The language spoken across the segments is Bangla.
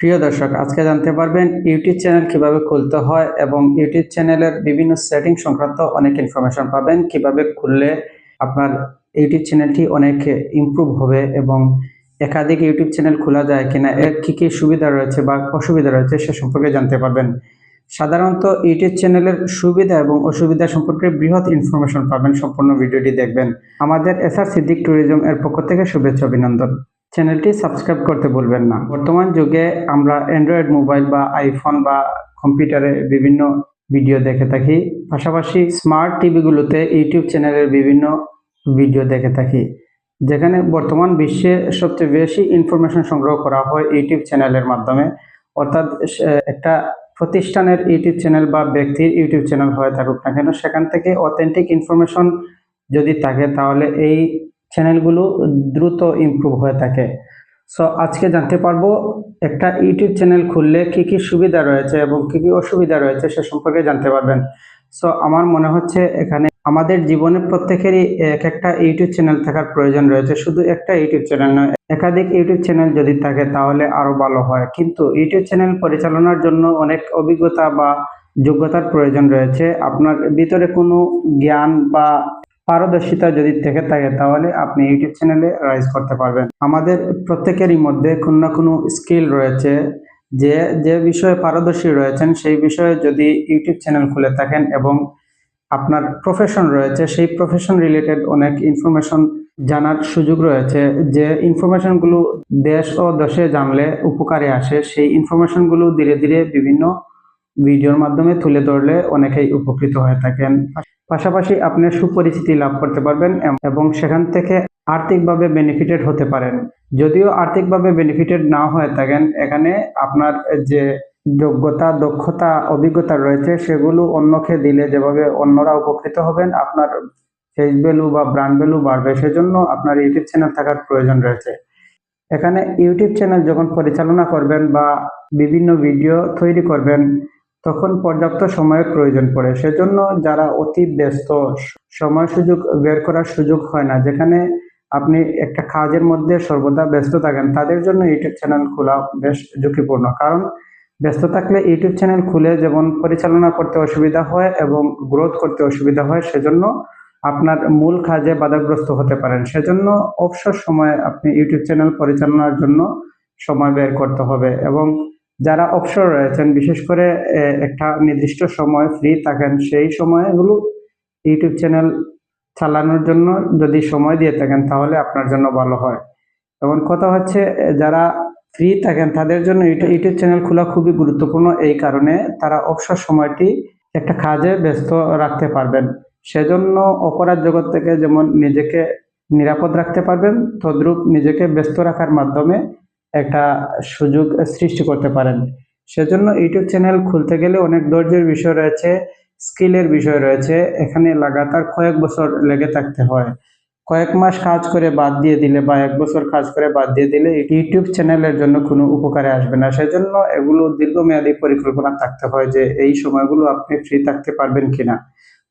প্রিয় দর্শক, আজকে জানতে পারবেন ইউটিউব চ্যানেল কীভাবে খুলতে হয় এবং ইউটিউব চ্যানেলের বিভিন্ন সেটিং সংক্রান্ত অনেক ইনফরমেশন পাবেন। কীভাবে খুললে আপনার ইউটিউব চ্যানেলটি অনেক ইমপ্রুভ হবে এবং একাধিক ইউটিউব চ্যানেল খোলা যায় কিনা, এর কী কী সুবিধা রয়েছে বা অসুবিধা রয়েছে সে সম্পর্কে জানতে পারবেন। সাধারণত ইউটিউব চ্যানেলের সুবিধা এবং অসুবিধা সম্পর্কে বৃহৎ ইনফরমেশন পাবেন। সম্পূর্ণ ভিডিওটি দেখবেন। আমাদের এসআর সিদ্দিক ট্যুরিজম এর পক্ষ থেকে শুভেচ্ছা, অভিনন্দন। চ্যানেলটি সাবস্ক্রাইব করতে ভুলবেন না। বর্তমান যুগে আমরা অ্যান্ড্রয়েড মোবাইল বা আইফোন বা কম্পিউটারে বিভিন্ন ভিডিও দেখে থাকি। পাশাপাশি স্মার্ট টিভিগুলোতে ইউটিউব চ্যানেলের বিভিন্ন ভিডিও দেখে থাকি। যেখানে বর্তমান বিশ্বে সবচেয়ে বেশি ইনফরমেশন সংগ্রহ করা হয় ইউটিউব চ্যানেলের মাধ্যমে। অর্থাৎ একটা প্রতিষ্ঠানের ইউটিউব চ্যানেল বা ব্যক্তির ইউটিউব চ্যানেল হয়ে থাকুক না কেন, সেখান থেকে অথেন্টিক ইনফরমেশন যদি থাকে, তাহলে এই চ্যানেলগুলো দ্রুত ইমপ্রুভ হয়ে থাকে। সো আজকে জানতে পারব একটা ইউটিউব চ্যানেল খুললে কি কি সুবিধা রয়েছে এবং কি কি অসুবিধা রয়েছে সে সম্পর্কে জানতে পারবেন। সো আমার মনে হচ্ছে এখানে আমাদের জীবনে প্রত্যেকেরই এক একটা ইউটিউব চ্যানেল থাকার প্রয়োজন রয়েছে। শুধু একটা ইউটিউব চ্যানেল নয়, একাধিক ইউটিউব চ্যানেল যদি থাকে তাহলে আরও ভালো হয়। কিন্তু ইউটিউব চ্যানেল পরিচালনার জন্য অনেক অভিজ্ঞতা বা যোগ্যতার প্রয়োজন রয়েছে। আপনার ভিতরে কোনো জ্ঞান বা পারদর্শিতা যদি থেকে থাকে, তাহলে আপনি ইউটিউব চ্যানেলে রাইজ করতে পারবেন। আমাদের প্রত্যেকেরই মধ্যে কোনো না কোনো স্কিল রয়েছে যে যে বিষয়ে পারদর্শী রয়েছেন, সেই বিষয়ে যদি ইউটিউব চ্যানেল খুলে থাকেন এবং আপনার প্রফেশন রয়েছে, সেই প্রফেশন রিলেটেড অনেক ইনফরমেশন জানার সুযোগ রয়েছে। যে ইনফরমেশনগুলো দেশ ও দেশে জানলে উপকারে আসে, সেই ইনফরমেশনগুলো ধীরে ধীরে বিভিন্ন ভিডিওর মাধ্যমে তুলে ধরলে অনেকেই উপকৃত হয়ে থাকেন। পাশাপাশি আপনি সুপরিচিতি লাভ করতে পারবেন এবং সেখান থেকে আর্থিকভাবে বেনিফিটেড হতে পারেন। যদিও আর্থিকভাবে বেনিফিটেড না হয়ে থাকেন, এখানে আপনার যে যোগ্যতা, দক্ষতা, অভিজ্ঞতা রয়েছে, সেগুলো অন্যকে দিলে যেভাবে অন্যরা উপকৃত হবেন, আপনার ফেস ভ্যালু বা ব্র্যান্ড ভ্যালু বাড়বে, সেজন্য আপনার ইউটিউব চ্যানেল থাকার প্রয়োজন রয়েছে। এখানে ইউটিউব চ্যানেল যখন পরিচালনা করবেন বা বিভিন্ন ভিডিও তৈরি করবেন তখন পর্যাপ্ত সময়ের প্রয়োজন পড়ে। সেজন্য যারা অতি ব্যস্ত, সময় সুযোগ বের করার সুযোগ হয় না, যেখানে আপনি একটা কাজের মধ্যে সর্বদা ব্যস্ত থাকেন, তাদের জন্য ইউটিউব চ্যানেল খোলা বেশ ঝুঁকিপূর্ণ। কারণ ব্যস্ত থাকলে ইউটিউব চ্যানেল খুলে যেমন পরিচালনা করতে অসুবিধা হয় এবং গ্রোথ করতে অসুবিধা হয়, সেজন্য আপনার মূল কাজে বাধাগ্রস্ত হতে পারেন। সেজন্য অবসর সময়ে আপনি ইউটিউব চ্যানেল পরিচালনার জন্য সময় বের করতে হবে এবং যারা অবসর রয়েছেন, বিশেষ করে একটা নির্দিষ্ট সময় ফ্রি থাকেন, সেই সময়গুলো ইউটিউব চ্যানেল চালানোর জন্য যদি সময় দিয়ে থাকেন, তাহলে আপনার জন্য ভালো হয়। এবং কথা হচ্ছে যারা ফ্রি থাকেন, তাদের জন্য ইউটিউব চ্যানেল খোলা খুবই গুরুত্বপূর্ণ। এই কারণে তারা অবসর সময়টি একটা কাজে ব্যস্ত রাখতে পারবেন। সেজন্য অপরাধ জগৎ থেকে যেমন নিজেকে নিরাপদ রাখতে পারবেন, তদ্রূপ নিজেকে ব্যস্ত রাখার মাধ্যমে একটা সুযোগ সৃষ্টি করতে পারেন। সেজন্য ইউটিউব চ্যানেল খুলতে গেলে অনেক ধৈর্যের বিষয় রয়েছে, স্কিলের বিষয় রয়েছে। এখানে লাগাতার কয়েক বছর লেগে থাকতে হয়। কয়েক মাস কাজ করে বাদ দিয়ে দিলে বা এক বছর কাজ করে বাদ দিয়ে দিলে ইউটিউব চ্যানেলের জন্য কোনো উপকারে আসবে না। সেজন্য এগুলো দীর্ঘমেয়াদী পরিকল্পনা থাকতে হয় যে এই সময়গুলো আপনি ফ্রি থাকতে পারবেন কিনা।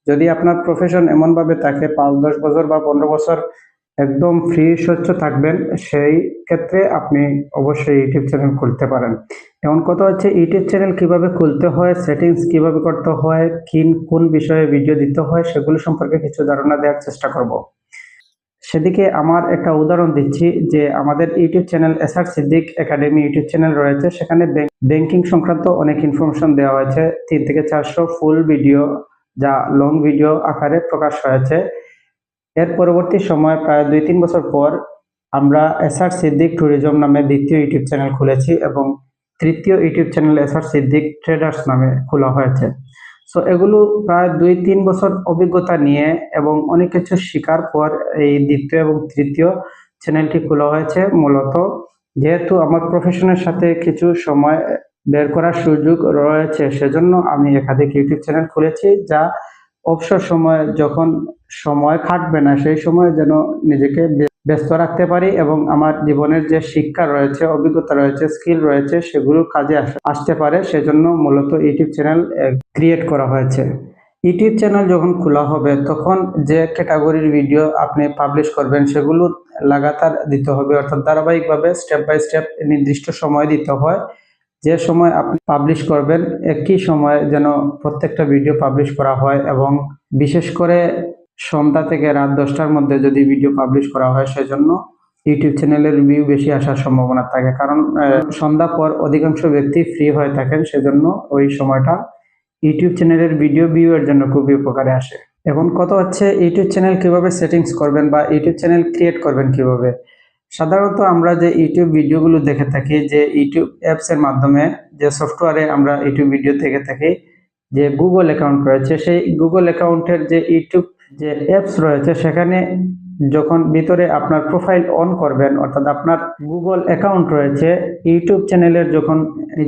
যদি আপনার প্রফেশন এমনভাবে থাকে, পাঁচ দশ বছর বা পনেরো বছর একদম ফ্রি স্বচ্ছ থাকবেন। সেই ক্ষেত্রে আপনি অবশ্যই ইউটিউব চ্যানেল খুলতে পারেন। এমন কথা হচ্ছে, ইউটিউব চ্যানেল কীভাবে খুলতে হয় সেটিংস কীভাবে করতে হয়, কিন, কোন বিষয়ে ভিডিও দিতে হয়, সেগুলো সম্পর্কে কিছু ধারণা দেওয়ার চেষ্টা করব। সেদিকে আমার একটা উদাহরণ দিচ্ছি, যে আমাদের YouTube channel SR Siddique academy YouTube channel রয়েছে। সেখানে ব্যাংকিং সংক্রান্ত অনেক ইনফরমেশন দেওয়া হয়েছে। তিন থেকে চারশো ফুল ভিডিও যা লং ভিডিও আকারে প্রকাশ হয়েছে। এর পরবর্তী সময় প্রায় দুই তিন বছর পর আমরা এসআর সিদ্দিক ট্যুরিজম নামে দ্বিতীয় ইউটিউব চ্যানেল খুলেছি এবং তৃতীয় YouTube channel SR Siddique traders নামে খোলা হয়েছে। সো এগুলো প্রায় দুই তিন বছর অভিজ্ঞতা নিয়ে এবং অনেক কিছু শেখার পর এই দ্বিতীয় এবং তৃতীয় চ্যানেলটি খোলা হয়েছে মূলত। যেহেতু আমার প্রফেশনের সাথে কিছু সময় বের করার সুযোগ রয়েছে, সেজন্য আমি একাধিক ইউটিউব চ্যানেল খুলেছি, যা অবসর সময় যখন সময় কাটবে না, সেই সময় যেন নিজেকে ব্যস্ত রাখতে পারি এবং আমার জীবনের যে শিক্ষা রয়েছে, অভিজ্ঞতা রয়েছে স্কিল রয়েছে, সেগুলো কাজে আস- আসতে পারে। সেজন্য মূলত ইউটিউব চ্যানেল ক্রিয়েট করা হয়েছে। ইউটিউব চ্যানেল যখন খোলা হবে, তখন যে ক্যাটাগরির ভিডিও আপনি পাবলিশ করবেন, সেগুলো লাগাতার দিতে হবে। অর্থাৎ ধারাবাহিকভাবে স্টেপ বাই স্টেপ নির্দিষ্ট সময় দিতে হয়। যে সময় আপনি পাবলিশ করবেন, একই সময় যেন প্রত্যেকটা ভিডিও পাবলিশ করা হয় এবং বিশেষ করে সন্ধ্যা থেকে রাত দশটার মধ্যে যদি ভিডিও পাবলিশ করা হয়, সেজন্য ইউটিউব চ্যানেলের ভিউ বেশি আসার সম্ভাবনা থাকে। কারণ সন্ধ্যা পর অধিকাংশ ব্যক্তি ফ্রি হয়ে থাকেন, সেজন্য ওই সময়টা ইউটিউব চ্যানেলের ভিডিও ভিউ এর জন্য খুবই উপকারে আসে। এখন কত হচ্ছে ইউটিউব চ্যানেল কীভাবে সেটিংস করবেন বা ইউটিউব চ্যানেল ক্রিয়েট করবেন কীভাবে? সাধারণত আমরা যে ইউটিউব ভিডিওগুলো দেখে থাকি, যে ইউটিউব অ্যাপস এর মাধ্যমে যে সফটওয়্যারে আমরা ইউটিউব ভিডিও দেখে থাকি, যে গুগল অ্যাকাউন্ট রয়েছে, সেই গুগল অ্যাকাউন্টের যে ইউটিউব যে অ্যাপস রয়েছে, সেখানে যখন ভিতরে আপনার প্রোফাইল অন করবেন, অর্থাৎ আপনার গুগল অ্যাকাউন্ট রয়েছে ইউটিউব চ্যানেলের যখন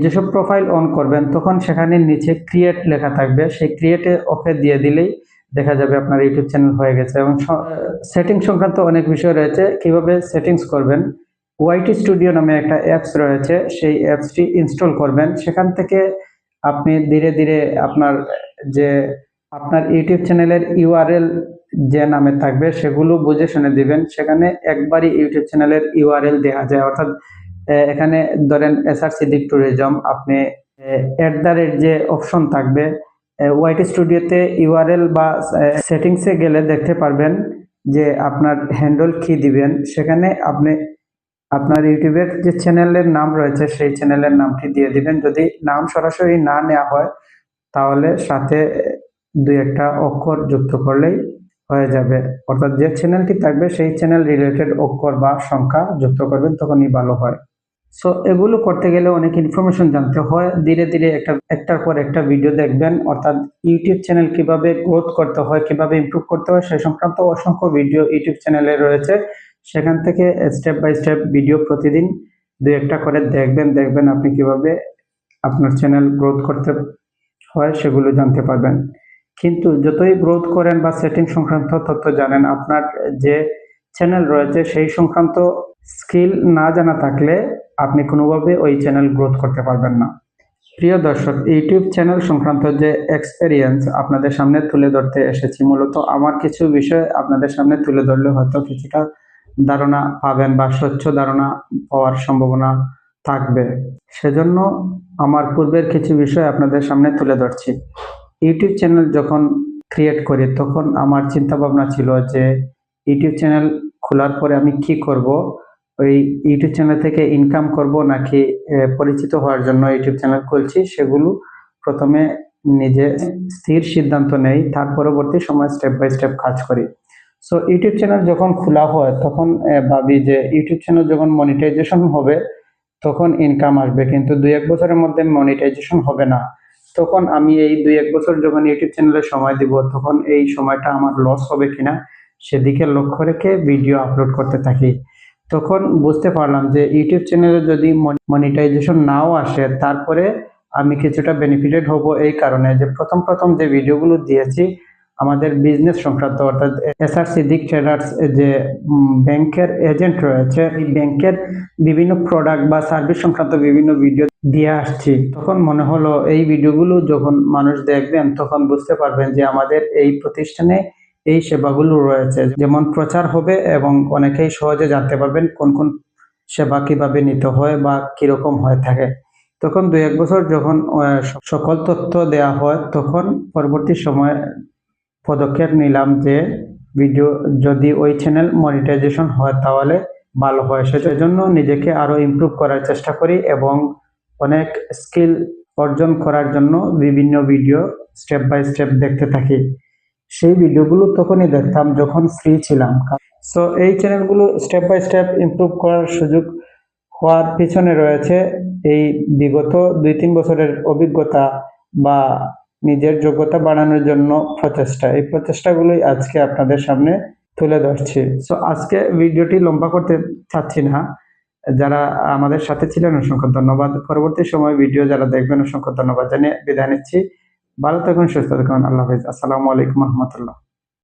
যেসব প্রোফাইল অন করবেন, তখন সেখানে নিচে ক্রিয়েট লেখা থাকবে। সেই ক্রিয়েটে ওকে দিয়ে দিলেই দেখা যাবে আপনার ইউটিউব চ্যানেল হয়ে গেছে। এবং সেটিং সংক্রান্ত অনেক বিষয় রয়েছে। কীভাবে সেটিংস করবেন? ওয়াইটি স্টুডিও নামে একটা অ্যাপস রয়েছে। সেই অ্যাপসটি ইনস্টল করবেন। সেখান থেকে আপনি ধীরে ধীরে আপনার যে আপনার ইউটিউব চ্যানেলের ইউআরএল যে নামে থাকবে, সেগুলো বুঝে শুনে দিবেন। সেখানে একবারই ইউটিউব চ্যানেলের ইউআরএল দেওয়া যায়। অর্থাৎ এখানে ধরেন এসআর সিদ্দিক ট্যুরিজম আপনি অ্যাট দ্য রেট যে অপশন থাকবে ওয়াইটি স্টুডিওতে ইউআরএল বা সেটিংসে গেলে দেখতে পারবেন যে আপনার হ্যান্ডল কি দিবেন। সেখানে আপনি আপনার ইউটিউবের যে চ্যানেলের নাম রয়েছে, সেই চ্যানেলের নামটি দিয়ে দিবেন। যদি নাম সরাসরি না নেওয়া হয়, তাহলে সাথে দুই একটা অক্ষর যুক্ত করলেই হয়ে যাবে। অর্থাৎ যে চ্যানেলটি থাকবে, সেই চ্যানেল রিলেটেড অক্ষর বা সংখ্যা যুক্ত করবেন তখনই ভালো হয়। সো এগুলো করতে গেলে অনেক ইনফরমেশন জানতে হয়। ধীরে ধীরে একটা, একটার পর একটা ভিডিও দেখবেন। অর্থাৎ ইউটিউব চ্যানেল কীভাবে গ্রোথ করতে হয়, কীভাবে ইমপ্রুভ করতে হয় সেই সংক্রান্ত অসংখ্য ভিডিও ইউটিউব চ্যানেলে রয়েছে। সেখান থেকে স্টেপ বাই স্টেপ ভিডিও প্রতিদিন দুই একটা করে দেখবেন। দেখবেন আপনি কীভাবে আপনার চ্যানেল গ্রোথ করতে হয়, সেগুলো জানতে পারবেন। কিন্তু যতই গ্রোথ করেন বা সেটিং সংক্রান্ত তথ্য জানেন, আপনার যে চ্যানেল রয়েছে সেই সংক্রান্ত স্কিল না জানা থাকলে আপনি কোনোভাবে ওই চ্যানেল গ্রোথ করতে পারবেন না। প্রিয় দর্শক, ইউটিউব চ্যানেল সংক্রান্ত যে এক্সপেরিয়েন্স আপনাদের সামনে তুলে ধরতে এসেছি, মূলত আমার কিছু বিষয় আপনাদের সামনে তুলে ধরলে হয়তো কিছুটা ধারণা পাবেন বা স্বচ্ছ ধারণা পাওয়ার সম্ভাবনা থাকবে। সেজন্য আমার পূর্বের কিছু বিষয় আপনাদের সামনে তুলে ধরছি। ইউটিউব চ্যানেল যখন ক্রিয়েট করি, তখন আমার চিন্তা ভাবনা ছিল যে ইউটিউব চ্যানেল খোলার পরে আমি কি করব? ওই ইউটিউব চ্যানেল থেকে ইনকাম করব নাকি পরিচিত হওয়ার জন্য ইউটিউব চ্যানেল খুলছি? সেগুলো প্রথমে নিজে স্থির সিদ্ধান্ত নেই, তার পরবর্তী সময় স্টেপ বাই স্টেপ কাজ করি। সো ইউটিউব চ্যানেল যখন খোলা হয়, তখন ভাবি যে ইউটিউব চ্যানেল যখন মনিটাইজেশন হবে, তখন ইনকাম আসবে। কিন্তু দুই এক বছরের মধ্যে মনিটাইজেশন হবে না। তখন আমি এই দুই এক বছর যখন ইউটিউব চ্যানেলে সময় দিব, তখন এই সময়টা আমার লস হবে কিনা সেদিকে লক্ষ্য রেখে ভিডিও আপলোড করতে থাকি। তখন বুঝতে পারলাম যে ইউটিউব চ্যানেলে যদি মনিটাইজেশন নাও আসে, তারপরে আমি কিছুটা বেনিফিটেড হব এই কারণে যে প্রথম প্রথম যে ভিডিওগুলো দিয়েছি আমাদের বিজনেস সংক্রান্ত, অর্থাৎ এসআর সিদ্দিক ট্রেডার্স যে ব্যাংকের এজেন্ট রয়েছে, এই ব্যাংকের বিভিন্ন প্রোডাক্ট বা সার্ভিস সংক্রান্ত বিভিন্ন ভিডিও দিয়ে আসছি। তখন মনে হলো এই ভিডিওগুলো যখন মানুষ দেখবেন, তখন বুঝতে পারবেন যে আমাদের এই প্রতিষ্ঠানে এই সেবাগুলো রয়েছে। যেমন প্রচার হবে এবং অনেকেই সহজে জানতে পারবেন কোন কোন সেবা কীভাবে নিতে হয় বা কীরকম হয়ে থাকে। তখন দু এক বছর যখন সকল তথ্য দেয়া হয়, তখন পরবর্তী সময়ে পদক্ষেপ নিলাম যে ভিডিও যদি ওই চ্যানেল মনিটাইজেশন হয় তাহলে ভালো হয়। সেজন্য নিজেকে আরও ইমপ্রুভ করার চেষ্টা করি এবং অনেক স্কিল অর্জন করার জন্য বিভিন্ন ভিডিও স্টেপ বাই স্টেপ দেখতে থাকি। সেই ভিডিওগুলো তখনই দেখতাম যখন ফ্রি ছিলাম। সো এই চ্যানেলগুলো স্টেপ বাই স্টেপ ইমপ্রুভ করার সুযোগ হওয়ার পিছনে রয়েছে এই বিগত দুই তিন বছরের অভিজ্ঞতা বা নিজের যোগ্যতা বাড়ানোর জন্য প্রচেষ্টা। এই প্রচেষ্টাগুলোই আজকে আপনাদের সামনে তুলে ধরছি। সো আজকে ভিডিওটি লম্বা করতে চাচ্ছি না। যারা আমাদের সাথে ছিলেন, অসংখ্য ধন্যবাদ। পরবর্তী সময় ভিডিও যারা দেখবেন, অসংখ্য ধন্যবাদ জানিয়ে বিদায় নিচ্ছি। ভালো থাকুন, সুস্থ থাকুন। আল্লাহ হাফিজ। আসসালামু আলাইকুম রহমতুল্লাহ।